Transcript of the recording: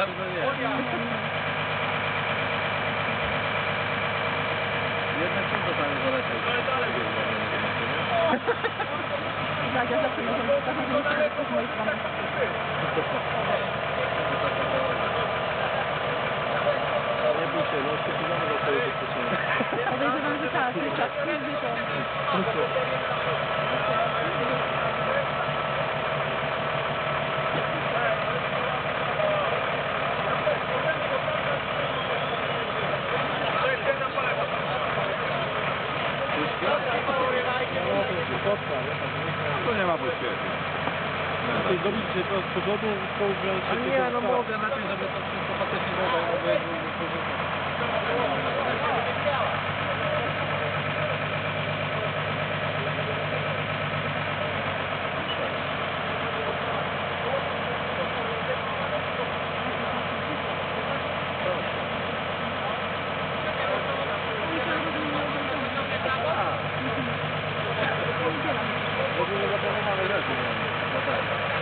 bardzo nie. Jednak są to tam zaleciał. Tak, ja zawsze o to, że ktoś moich mam. Nie bój się, no się pilamy do twojej bezpieczeństwa. Podejrzewam, że tak, że tak, że to... To nie ma pośpiechu. Chcesz zrobić się to z powodu położenia A się nie, no mogę na tym, żeby to wszystko faktycznie było, jakby No